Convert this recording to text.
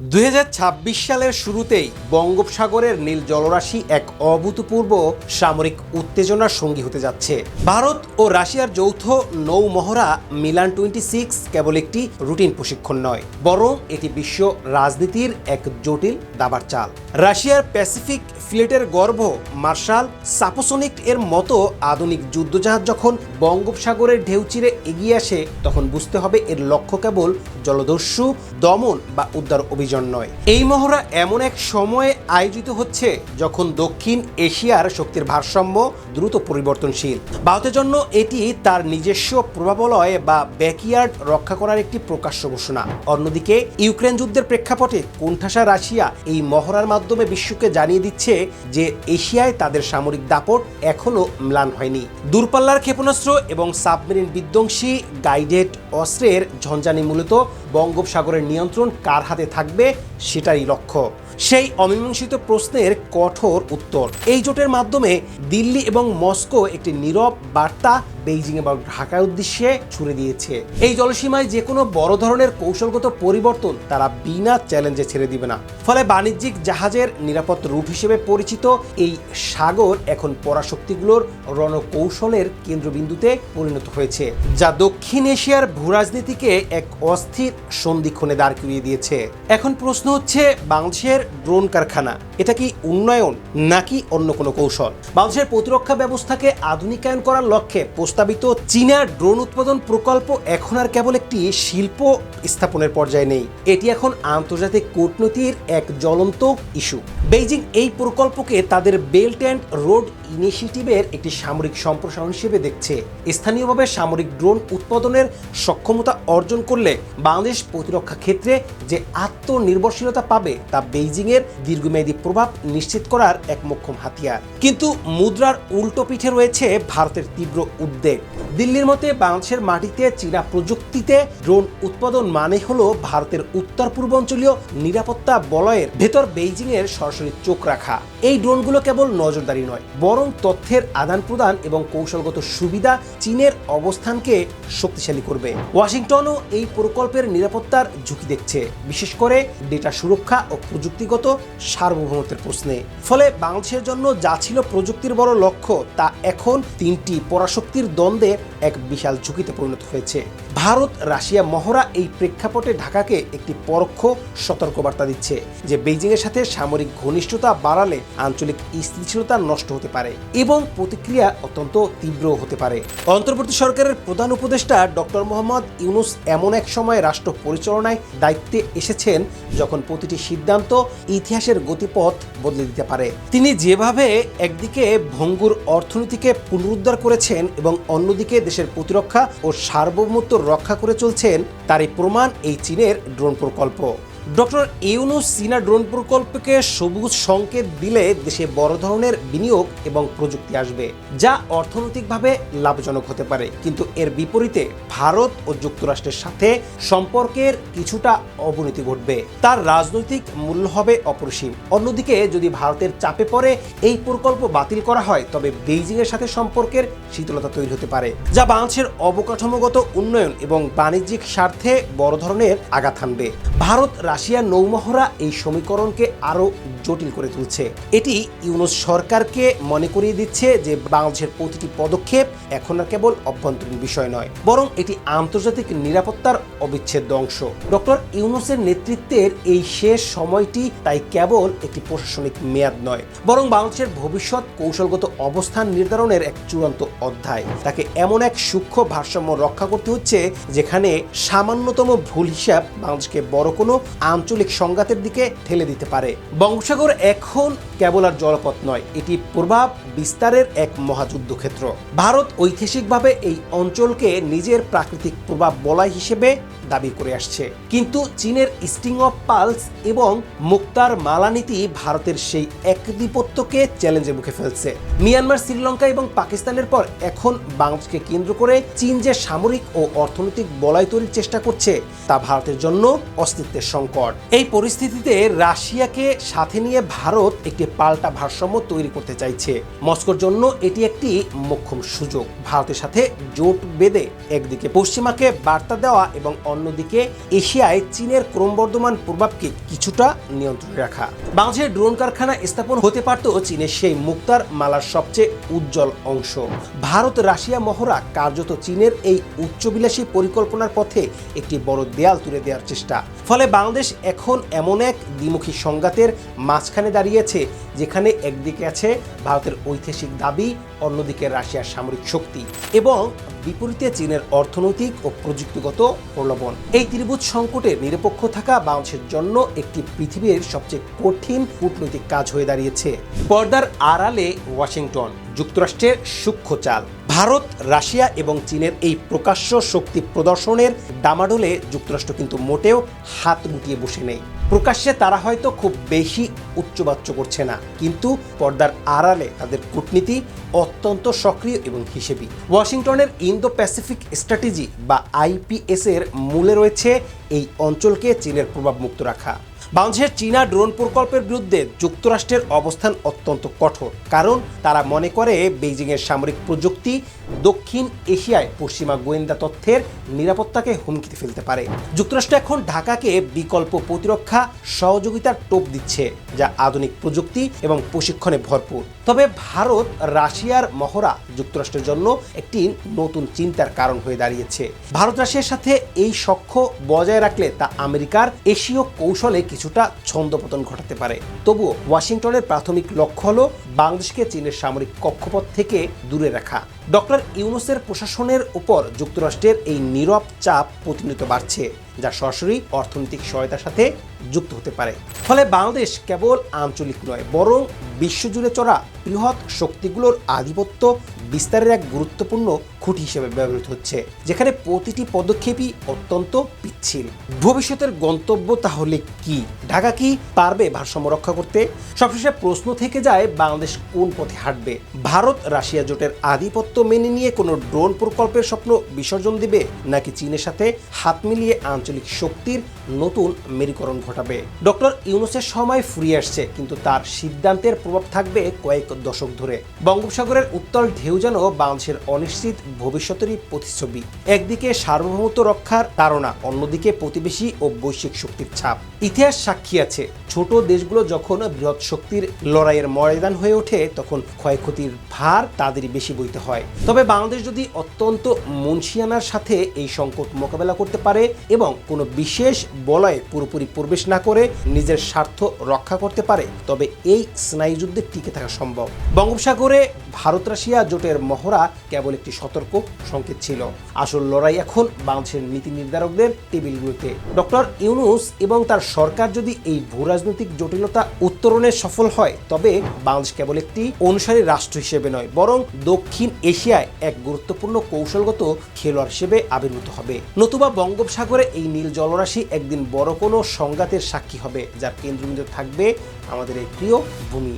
দুই হাজার ছাব্বিশ সালের শুরুতেই বঙ্গোপসাগরের নীল জলরাশি এক অভূতপূর্ব সামরিক উত্তেজনার সঙ্গী হতে যাচ্ছে। ভারত ও রাশিয়ার যৌথ নৌ মহড়া মিলান টোয়েন্টি সিক্স কেবল একটি রুটিন প্রশিক্ষণ নয়, বরং এটি বিশ্ব রাজনীতির এক জটিল দাবার চাল। রাশিয়ার প্যাসিফিক ফ্লিটের গর্ভ মার্শাল সাপোসনিক এর মতো আধুনিক যুদ্ধজাহাজ যখন বঙ্গোপসাগরের ঢেউ চিরে এগিয়ে আসে, তখন বুঝতে হবে এর লক্ষ্য কেবল জলদস্যু, দমন বা উদ্ধার অভিযান নয়। এই মহড়া এমন এক সময়ে আয়োজিত হচ্ছে যখন দক্ষিণ এশিয়ার শক্তির ভারসাম্য দ্রুত পরিবর্তনশীল। ভারতের জন্য এটি তার নিজস্ব প্রভাবলয় বা ব্যাকইয়ার্ড রক্ষা করার একটি প্রকাশ্য ঘোষণা। অন্যদিকে, ইউক্রেন যুদ্ধের প্রেক্ষাপটে কোণঠাসা রাশিয়া এই মহড়ার মাধ্যমে বিশ্বকে জানিয়ে দিচ্ছে যে এশিয়ায় তাদের সামরিক দাপট এখনও ম্লান হয়নি। দূরপাল্লার ক্ষেপণাস্ত্র এবং সাবমেরিন বিধ্বংসী গাইডেড অস্ত্রের ঝঞ্ঝানি মূলত বঙ্গোপসাগরের নিয়ন্ত্রণ কার হাতে থাকবে সেটাই লক্ষ্য। সেই অমীমাংসিত প্রশ্নের কঠোর উত্তর। এই জোটের মাধ্যমে দিল্লি এবং মস্কো একটি নীরব বার্তা বেইজিং এবং ঢাকার উদ্দেশ্যে ছুড়ে দিয়েছে। এই জলসীমায় যে কোনো বড় ধরনের কৌশলগত পরিবর্তন তারা বিনা চ্যালেঞ্জে ছেড়ে দিবে না। ফলে বাণিজ্যিক জাহাজের নিরাপদ রুট হিসেবে পরিচিত এই সাগর এখন পরাশক্তিগুলোর রণকৌশলের কেন্দ্রবিন্দুতে পরিণত হয়েছে, যা দক্ষিণ এশিয়ার ভূরাজনীতিকে এক অস্থির সন্ধিক্ষণে দাঁড় করিয়ে দিয়েছে। এখন প্রশ্ন হচ্ছে, বাংলাদেশের ড্রোন কারখানা এটা কি উন্নয়ন নাকি অন্য কোনো কৌশল? বাংলাদেশের প্রতিরক্ষা ব্যবস্থাকে আধুনিকায়ন করার লক্ষ্যে প্রস্তাবিত চীনা ড্রোন উৎপাদন প্রকল্প এখন আর কেবল একটি শিল্প স্থাপনের পর্যায়ে নেই। এটি এখন আন্তর্জাতিক কূটনীতির এক জ্বলন্ত ইস্যু। বেইজিং এই প্রকল্পকে তাদের বেল্ট অ্যান্ড রোড ইনিশিয়েটিভের একটি সামরিক সম্প্রসারণ হিসেবে দেখছে। স্থানীয়ভাবে সামরিক ড্রোন উৎপাদনের সক্ষমতা অর্জন করলে বাংলাদেশ প্রতিরক্ষা ক্ষেত্রে যে আত্মনির্ভরশীলতা পাবে তা বেইজিংয়ের দীর্ঘমেয়াদী প্রভাব নিশ্চিত করার এক মোক্ষম হাতিয়ার। কিন্তু মুদ্রার উল্টো পিঠে রয়েছে ভারতের তীব্র উদ্বেগ। দিল্লির মতে বাংলাদেশের মাটিতে চীনা প্রযুক্তিতে ড্রোন উৎপাদন মানে হলো ভারতের উত্তর পূর্বাঞ্চলীয় নিরাপত্তা বলয়ের ভেতর বেইজিংয়ের সরাসরি চোখ রাখা। এই ড্রোনগুলো কেবল নজরদারি নয় বরং তথ্যের আদান প্রদান এবং কৌশলগত সুবিধা চীনের অবস্থানকে শক্তিশালী করবে। ওয়াশিংটনও এই প্রকল্পের নিরাপত্তার ঝুঁকি দেখছে, বিশেষ করে ডেটা সুরক্ষা ও প্রযুক্তিগত সার্বভৌমত্বের প্রশ্নে। ফলে বাংলাদেশের জন্য যা ছিল প্রযুক্তির বড় লক্ষ্য, তা এখন তিনটি পরাশক্তির দ্বন্দ্বে এক বিশাল ঝুঁকিতে পরিণত হয়েছে। ভারত, রাশিয়া, মহড়া এই প্রেক্ষাপটে ঢাকাকে একটি পরোক্ষ সতর্কবার্তা দিচ্ছে যে বেইজিংয়ের সাথে সামরিক ঘনিষ্ঠতা বাড়ালে আঞ্চলিক স্থিতিশীলতা নষ্ট হতে পারে এবং প্রতিক্রিয়া অত্যন্ত তীব্র হতে পারে। অন্তর্বর্তী সরকারের প্রধান উপদেষ্টা ডক্টর মোহাম্মদ ইউনুস এমন এক সময় রাষ্ট্র পরিচালনায় দায়িত্বে এসেছেন যখন প্রতিটি সিদ্ধান্ত ইতিহাসের গতিপথ বদলে দিতে পারে। তিনি যেভাবে একদিকে ভঙ্গুর অর্থনীতিকে পুনরুদ্ধার করেছেন এবং অন্যদিকে দেশের প্রতিরক্ষা ও সার্বভৌমত্ব রক্ষা করে চলছেন তারই প্রমাণ এই চীনের ড্রোন প্রকল্প। ডক্টর ইউনুস চীনা ড্রোন প্রকল্পকে সবুজ সংকেত দিলে দেশে বড় ধরনের বিনিয়োগ এবং প্রযুক্তি আসবে, যা অর্থনৈতিকভাবে লাভজনক হতে পারে। কিন্তু এর বিপরীতে ভারত ও যুক্তরাষ্ট্রের সাথে সম্পর্কের কিছুটা অবনতি ঘটবে। তার রাজনৈতিক মূল্য হবে অপরিসীম। অন্যদিকে, যদি ভারতের চাপে পড়ে এই প্রকল্প বাতিল করা হয়, তবে বেইজিং এর সাথে সম্পর্কের শীতলতা তৈরি হতে পারে, যা বাংলাদেশের অবকাঠামোগত উন্নয়ন এবং বাণিজ্যিক স্বার্থে বড় ধরনের আঘাত হানবে। ভারত রাশিয়ার নৌমহড়া এই সমীকরণকে আরও জটিল করে তুলছে। এটি ইউনুস সরকারকে মনে করিয়ে দিচ্ছে যে বাংলাদেশের প্রতিটি পদক্ষেপ এখন আর কেবল অভ্যন্তরীণ বিষয় নয়, বরং এটি আন্তর্জাতিক নিরাপত্তার অবিচ্ছেদ্য অংশ। ডক্টর ইউনুসের নেতৃত্বের এই শেষ সময়টি তাই কেবল একটি প্রশাসনিক মেয়াদ নয়, বরং বাংলাদেশের ভবিষ্যৎ কৌশলগত অবস্থান নির্ধারণের এক চূড়ান্ত অধ্যায়। তাকে এমন এক সূক্ষ্ম ভারসাম্য রক্ষা করতে হচ্ছে, যেখানে সামান্যতম ভুল হিসাব বাংলাদেশকে বড় কোনো আঞ্চলিক সংঘাতের দিকে ঠেলে দিতে পারে। বঙ্গোপসাগর এখন কেবল আর জলপথ নয়, এটি প্রভাব বিস্তারের এক মহাযুদ্ধক্ষেত্র। ভারত ঐতিহাসিকভাবে এই অঞ্চলকে নিজের প্রাকৃতিক প্রভাব বলয় হিসেবে দাবি করে আসছে। কিন্তু চীনের স্টিং অফ পালস এবং মুক্তার মালানীতি ভারতের সেই একদিপত্যকে চ্যালেঞ্জের মুখে ফেলছে। মিয়ানমার, শ্রীলঙ্কা এবং পাকিস্তানের পর এখন বাংলাদেশকে কেন্দ্র করে চীন যে সামরিক ও অর্থনৈতিক বলয় তৈরির চেষ্টা করছে, তা ভারতের জন্য অস্তিত্বের সংকট। এই পরিস্থিতিতে রাশিয়াকে সাথে নিয়ে ভারত একটি পাল্টা ভারসাম্য তৈরি করতে চাইছে। মস্কোর জন্য এটি একটি মোক্ষম সুযোগ। ভারতের সাথে জোট বেঁধে একদিকে পশ্চিমাকে বার্তা দেওয়া এবং অন্যদিকে এশিয়ায় চীনের ক্রমবর্ধমান প্রভাবকে কিছুটা নিয়ন্ত্রণে রাখা। বাংলাদেশের ড্রোন কারখানা স্থাপন হতে পারত চীনের সেই মুক্তার মালার সবচেয়ে উজ্জ্বল অংশ। ভারত, রাশিয়া, মহড়া কার্যত চীনের এই উচ্চবিলাসী পরিকল্পনার পথে একটি বড় দেয়াল তুলে দেওয়ার চেষ্টা। ফলে বাংলাদেশ এখন এমন এক দ্বিমুখী সংঘাতের মাঝখানে দাঁড়িয়েছে যেখানে একদিকে আছে ভারতের ঐতিহাসিক দাবি, অন্যদিকে রাশিয়ার সামরিক শক্তি এবং বিপরীতে চীনের অর্থনৈতিক ও প্রযুক্তিগত প্রলোভন। এই ত্রিভুজ সংকটে নিরপেক্ষ থাকা বাংলাদেশের জন্য একটি পৃথিবীর সবচেয়ে কঠিন কূটনৈতিক কাজ হয়ে দাঁড়িয়েছে। পর্দার আড়ালে ওয়াশিংটন। যুক্তরাষ্ট্রের সূক্ষ্ম চাল। ভারত, রাশিয়া এবং চীনের এই প্রকাশ্য শক্তি প্রদর্শনের ডামাডোলে যুক্তরাষ্ট্র কিন্তু মোটেও হাত গুটিয়ে বসে নেই। প্রকাশ্যে তারা হয়তো খুব বেশি উচ্চবাচ্য করছে না, কিন্তু পর্দার আড়ালে তাদের কূটনীতি অত্যন্ত সক্রিয় এবং হিসেবি। ওয়াশিংটনের ইন্দো প্যাসিফিক স্ট্র্যাটেজি বা আইপিএস এর মূলে রয়েছে এই অঞ্চলকে চীনের প্রভাব মুক্ত রাখা। বাংলাদেশের চীনা ড্রোন প্রকল্পের বিরুদ্ধে যুক্তরাষ্ট্রের অবস্থান অত্যন্ত কঠোর, কারণ তারা মনে করে বেইজিংয়ের সামরিক প্রযুক্তি দক্ষিণ এশিয়ায় পশ্চিমা গোয়েন্দা তথ্যের নিরাপত্তাকে হুমকিতে ফেলতে পারে। যুক্তরাষ্ট্র এখন ঢাকাকে বিকল্প প্রতিরক্ষা সহযোগিতার টোপ দিচ্ছে, যা আধুনিক প্রযুক্তি এবং প্রশিক্ষণে ভরপুর। তবে ভারত, রাশিয়ার মহড়া যুক্তরাষ্ট্রের জন্য একটি নতুন চিন্তার কারণ হয়ে দাঁড়িয়েছে। ভারত, রাশিয়ার সাথে এই সখ্য বজায় রাখলে তা আমেরিকার এশীয় কৌশলে কিছুটা ছন্দপতন ঘটাতে পারে। তবুও ওয়াশিংটনের প্রাথমিক লক্ষ্য হল বাংলাদেশকে চীনের সামরিক কক্ষপথ থেকে দূরে রাখা। ডক্টর ইউনুসের প্রশাসনের উপর যুক্তরাষ্ট্রের এই নীরব চাপ প্রতিনিয়ত বাড়ছে, যা সরাসরি অর্থনৈতিক সহায়তার সাথে যুক্ত হতে পারে। ফলে বাংলাদেশ কেবল আঞ্চলিক নয়, বরং বিশ্বজুড়ে চড়া বৃহৎ শক্তিগুলোর আধিপত্য বিস্তারের এক গুরুত্বপূর্ণ খুঁটি হিসেবে ব্যবহৃত হচ্ছে, যেখানে প্রতিটি পদক্ষেপই অত্যন্ত পিচ্ছিল। ভবিষ্যতের গন্তব্য তাহলে কি? ঢাকা কি পারবে ভারসাম্য রক্ষা করতে? সবশেষে প্রশ্ন থেকে যায় বাংলাদেশ কোন পথে হাঁটবে? ভারত রাশিয়া জোটের আধিপত্য মেনে নিয়ে কোনো ড্রোন প্রকল্পের স্বপ্ন বিসর্জন দিবে, নাকি চীনের সাথে হাত মিলিয়ে আঞ্চলিক শক্তির নতুন মেরুকরণ ঘটাবে? ডক্টর ইউনুসের সময় ফুরিয়ে আসছে, কিন্তু তার সিদ্ধান্তের প্রভাব থাকবে কয়েক দশক ধরে। বঙ্গোপসাগরের উত্তর ঢেউ যেন বাংলাদেশের অনিশ্চিত ভবিষ্যতেরই প্রতিচ্ছবি। একদিকে সার্বভৌমত্ব রক্ষার তাড়না, অন্যদিকে প্রতিবেশী ও বৈশ্বিক শক্তির ছাপ। ইতিহাস সাক্ষী আছে, ছোট দেশগুলো যখন বৃহৎ শক্তির লড়াইয়ের ময়দান হয়ে ওঠে, তখন ক্ষয়ক্ষতির ভার তাদেরই বেশি বইতে হয়। তবে বাংলাদেশ যদি অত্যন্ত মুন্সিয়ানার সাথে এই সংকট মোকাবেলা করতে পারে এবং কোনো বিশেষ বলয়ে পুরোপুরি প্রবেশ না করে নিজের স্বার্থ রক্ষা করতে পারে, তবে এই স্নায়ুযুদ্ধে টিকে থাকা সম্ভব। বঙ্গোপসাগরে ভারত রাশিয়া জোটের মহড়া কেবল একটি সতর্ক সংকেত ছিল। আসল লড়াই এখন বাংলাদেশের নীতি নির্ধারকদের টেবিলগুলোতে। ডক্টর ইউনুস এবং তার সরকার যদি এই ভূ রাজনৈতিক জটিলতা উত্তরণে সফল হয়, তবে বাংলাদেশ কেবল একটি অনুসারী রাষ্ট্র হিসেবে নয়, বরং দক্ষিণ এশিয়ায় এক গুরুত্বপূর্ণ কৌশলগত খেলোয়াড় হিসেবে আবির্ভূত হবে। নতুবা বঙ্গোপসাগরে এই নীল জলরাশি একদিন বড় কোনো সংঘাতের সাক্ষী হবে, যার কেন্দ্রবিন্দু থাকবে আমাদের এই প্রিয় ভূমি।